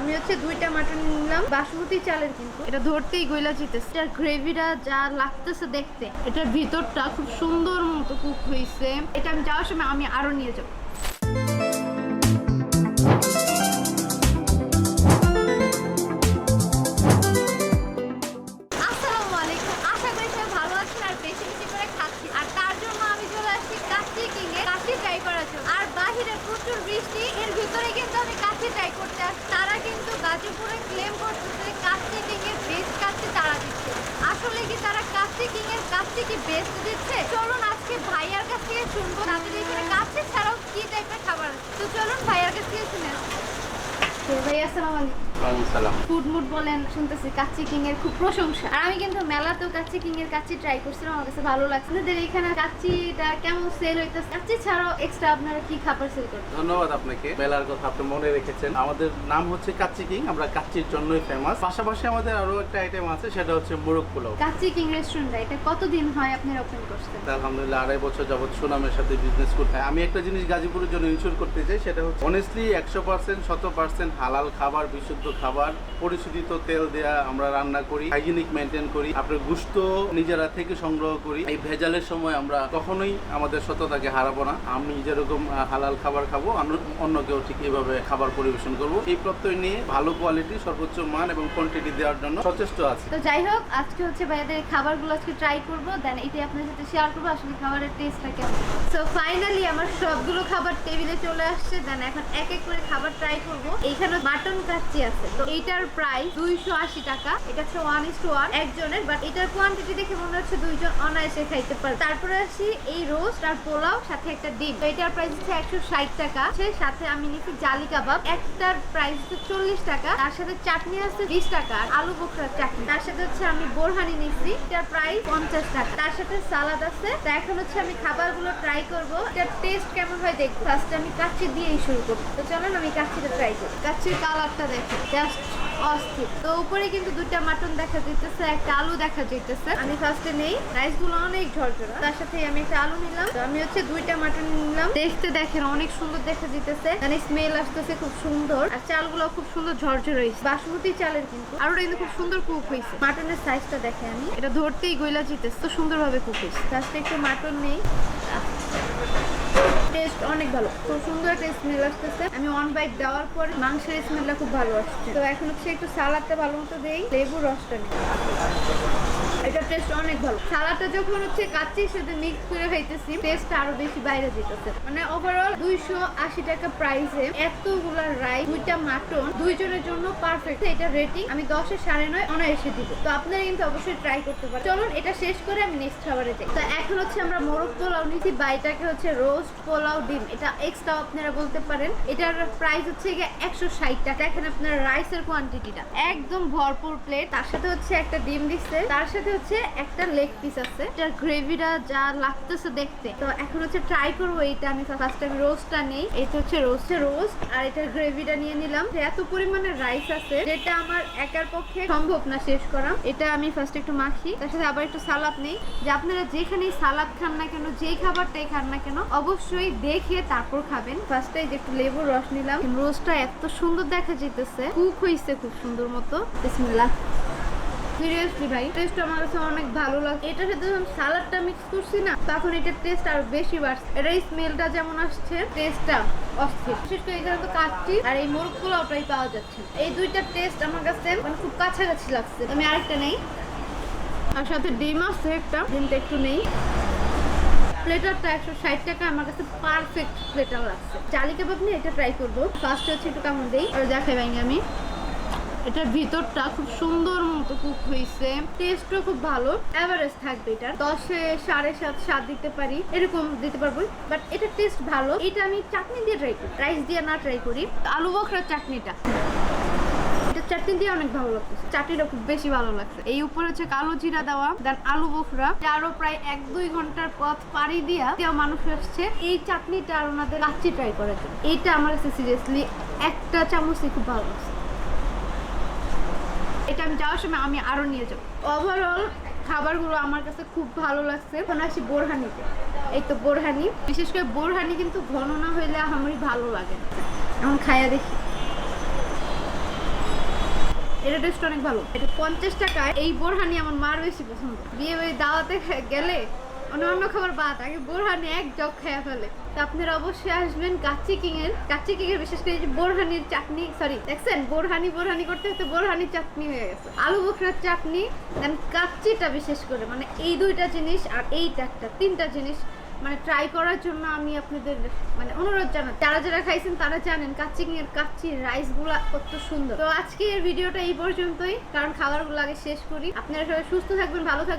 আমি হচ্ছে দুইটা মাটন নিলাম। বাসমতি চালের কিন্তু। এটা ধরতেই গইলা জিতেছে এটার গ্রেভিটা যা লাগতেছে দেখতে, এটার ভিতরটা খুব সুন্দর মতো কুক হয়েছে এটা আমি যাওয়ার সময় আমি আরও নিয়ে যাব। ভাই আসসালামু আলাইকুম। ফুড মুড বলেন শুনতেছি কাচ্চি কিং এর খুব প্রশংসা। আর আমি কিন্তু মেলাতেও কাচ্চি কিং এর কাচ্চি ট্রাই করছিলাম আমার কাছে ভালো লাগছে আপনাদের এখানে কাচ্চিটা কেমন সেল হইতেছে? কাচ্চি ছাড়াও এক্সট্রা আপনারা কি খাবার সেল ধন্যবাদ আপনাকে। মেলার কথা আপনি মনে রেখেছেন। আমাদের নাম হচ্ছে কাচ্চি কিং আমরা কাচ্চির জন্যই ফেমাস পাশাপাশি আমাদের আরও একটা আইটেম আছে সেটা হচ্ছে মুরগ পোলাও। কাচ্চি কিং রেস্টুরেন্টটা এটা কতদিন হয় আপনারা ওপেন করছেন? আলহামদুলিল্লাহ আড়াই বছর যাবত সুনামের সাথে বিজনেস করতে হয়। আমি একটা জিনিস গাজীপুরের জন্য ইনশিওর করতে চাই সেটা হচ্ছে অনেস্টলি একশো পার্সেন্ট শত পার্সেন্ট হালাল খাবার, বিশুদ্ধ খাবার, পরিশোধিত তেল দেয়া আমরা রান্না করি হাইজিনিক মেনটেন করি আপনার গুস্ত নিজেরা থেকে সংগ্রহ করি। এই ভেজালের সময় আমরা কখনোই আমাদের সততাকে হারাবো না। আমি যেরকম হালাল খাবার খাব, অন্য- অন্য কেউ ঠিক এইভাবে খাবার পরিবেশন করব। এই প্রত্যয় নিয়ে ভালো কোয়ালিটি সর্বোচ্চ মান এবং কোয়ান্টিটি দেওয়ার জন্য সচেষ্ট আছে। তো যাই হোক, আজকে হচ্ছে ভাইয়াদের খাবারগুলো আজকে ট্রাই করব। দেন এটাই আপনার সাথে শেয়ার করব, আসলে খাবারের টেস্টটা কেমন। সো ফাইনালি আমার সবগুলো খাবার টেবিলে চলে আসছে। দেন এখন এক এক করে খাবার ট্রাই করব। এইখানে মাটন কাচ্চি আছে। তো এইটার প্রাইস দুইশো আশি টাকা। এটা হচ্ছে ওয়ান ইস টু ওয়ান একজনের বাট এটার কোয়ান্টিটি দেখে মনে হচ্ছে দুইজন অনায়াসে খাইতে পারে তারপরে আসি এই রোস্ট আর পোলাও, সাথে একটা ডিম। তো এটার প্রাইস হচ্ছে একশো ষাট টাকা। সেই সাথে আমি নিচ্ছি জালি কাবাব। একটার প্রাইস হচ্ছে চল্লিশ টাকা। তার সাথে চাটনি আছে বিশ টাকা আর আলু বোখরার চাটনি। তার সাথে হচ্ছে আমি বোরহানি নিচ্ছি এটার প্রাইস পঞ্চাশ টাকা। তার সাথে সালাদ আছে। তো এখন হচ্ছে আমি খাবারগুলো ট্রাই করব। এটার টেস্ট কেমন হয় দেখব। ফার্স্ট আমি কাচ্চি দিয়েই শুরু করব। তো চলুন আমি কাচ্চিটা ট্রাই করি। কাচ্চির কালারটা দেখো জাস্ট অস্থির। তো উপরে কিন্তু দুইটা মাটন দেখা যাইতেছে, একটা আলু দেখা যাইতেছে। আমি ফার্স্টে নেই রাইসগুলো অনেক ঝরঝরা। তার সাথে আমি একটা আলু নিলাম। আমি হচ্ছে দুইটা মাটন নিলাম। দেখতে দেখেন অনেক সুন্দর দেখা যাইতেছে। মানে স্মেল আসতেছে খুব সুন্দর। আর চালগুলো খুব সুন্দর ঝরঝর হয়েছে বাসমতি চালের কিন্তু আর ওটা কিন্তু খুব সুন্দর কুক হয়েছে মাটনের সাইজটা দেখে আমি। এটা ধরতেই গইলা জিতেছে তো সুন্দরভাবে কুক হয়েছে ফার্স্টে একটু মাটন নেই। টেস্ট অনেক ভালো। খুব সুন্দর একটা স্মেল আসতেছে। আমি ওয়ান বাইক দেওয়ার পর মাংসের স্মেলটা খুব ভালো আসছে। তো এখন হচ্ছে একটু সালাদটা ভালো মতো দেই, লেবুর রসটা নেই। এটা টেস্ট অনেক ভালো। সালাদটা যখন হচ্ছে কাচ্চির সাথে মিক্স করে খাইতেছি টেস্ট আরও বেশি বাইরে যেতেছে। মানে ওভারঅল দুইশো আশি টাকা প্রাইসে এতগুলা রাইস দুইটা মাটন দুইজনের জন্য পারফেক্ট এটা রেটিং আমি দশে সাড়ে নয় অনায়াসে দিব। তো আপনারা কিন্তু অবশ্যই ট্রাই করতে পারেন। চলুন, এটা শেষ করে আমি নেক্সট খাবারে যাই। তো এখন হচ্ছে আমরা মোরগ পোলাও নিচ্ছি বাইটাকে হচ্ছে রোস্ট পোলাও ডিম। এটা এক্সট্রা আপনারা বলতে পারেন। এটার প্রাইস হচ্ছে গিয়ে একশো ষাট টাকা। দেখেন আপনার রাইসের কোয়ান্টিটিটা একদম ভরপুর প্লেট তার সাথে হচ্ছে একটা ডিম দিচ্ছে। তার সাথে হচ্ছে একটা লেগ পিস আছে এটার গ্রেভিটা যা লাগতেছে দেখতে। তো এখন হচ্ছে ট্রাই করব এইটা আমি। ফার্স্ট টাইম রোস্টটা নেই, এটা হচ্ছে রোস্টে রোস্ট আর এটার গ্রেভিটা নিয়ে নিলাম। এত পরিমাণে রাইস আছে, যেটা আমার একার পক্ষে সম্ভব না শেষ করা। এটা আমি ফার্স্ট একটু মাখি, তার সাথে আবার একটু সালাদ নেই। যে আপনারা যেখানেই সালাদ খান না কেন যেই খাবারটাই খান না কেন, অবশ্যই দেখে তারপর খাবেন। ফার্স্টে যে একটু লেবুর রস নিলাম। রোস্টটা এত সুন্দর দেখা যেতেছে কুক হইছে খুব সুন্দর মতো। বিসমিল্লাহ। সিরিয়াসলি ভাই টেস্ট আমার কাছে অনেক ভালো এটার সাথে যখন সালাডটা মিক্স করছি না, তখন এটার টেস্ট বেশি বাড়ছে। এটার স্মেলটা যেমন আসছে টেস্টটা অস্থির। বিশেষ করে এখানে তো আর এই মোরগ পাওয়া যাচ্ছে। এই দুইটার টেস্ট আমার কাছে মানে খুব কাছাকাছি লাগছে। আমি আরেকটা নেই। আর সাথে ডিম আছে একটা, ডিমটা একটু নেই। প্লেটারটা একশো ষাট টাকা, আমার কাছে পারফেক্ট প্লেটার লাগছে। চালি কাবাব নিয়ে এটা ট্রাই করব। ফার্স্ট হচ্ছে একটু কেমন দিই, আর দেখাই আমি। এটার ভিতরটা খুব সুন্দর মতো কুক হয়েছে টেস্টও খুব ভালো। অ্যাভারেজ থাকবে এটা দশে সাড়ে সাত সাত দিতে পারি। এরকম দিতে পারব। বাট এটা টেস্ট ভালো। এটা আমি চাটনি দিয়ে ট্রাই করি। রাইস দিয়ে না ট্রাই করি। আলু বখরার চাটনিটা। এটা চাটনি দিয়ে অনেক ভালো লাগছে চাটনিটা খুব বেশি ভালো লাগছে। এই উপরে হচ্ছে কালো জিরা দেওয়া। দেন আলু বোখরা। আরও প্রায় এক, দুই ঘণ্টার পথ পাড়ি দিয়া মানুষ আসছে। এই চাটনিটা আর ওনাদের লাচ্ছি ট্রাই করার জন্য। এইটা আমার কাছে সিরিয়াসলি একটা চামচই খুব ভালো লাগছে। এটা আমি যাওয়ার সময় আমি আরও নিয়ে যাব। ওভারঅল খাবারগুলো আমার কাছে খুব ভালো লাগছে। এখন আসি বোরহানিতে। এই তো বোরহানি। বিশেষ করে বোরহানি কিন্তু ঘন না হইলে আমারই ভালো লাগে এখন খাইয়া দেখি। এটা টেস্ট অনেক ভালো। এটা পঞ্চাশ টাকায়। এই বোরহানি আমার মার বেশি পছন্দ। বিয়ে বাড়ি দাওয়াতে গেলে অন্য খাবার বাদ, আগে বোরহানি এক জগ খেয়ে ফেলে। তো আপনারা অবশ্যই আসবেন কাচ্চি কিং এর কাচ্চি কিং এর বিশেষ করে বোরহানির চাটনি সরি দেখছেন? বোরহানি বোরহানি করতে করতে বোরহানির চাটনি হয়ে গেছে। আলু বোখরার চাটনি দেন কাচ্চিটা বিশেষ করে মানে এই দুইটা জিনিস আর এই চারটা, তিনটা জিনিস মানে ট্রাই করার জন্য আমি আপনাদের মানে অনুরোধ জানাই যারা যারা খাইছেন তারা জানেন কাচ্চি এর কাচ্চি রাইসগুলা কত সুন্দর। তো আজকে এর ভিডিওটা এই পর্যন্তই, কারণ খাবারগুলো আগে শেষ করি। আপনারা সবাই সুস্থ থাকবেন, ভালো থাকবেন।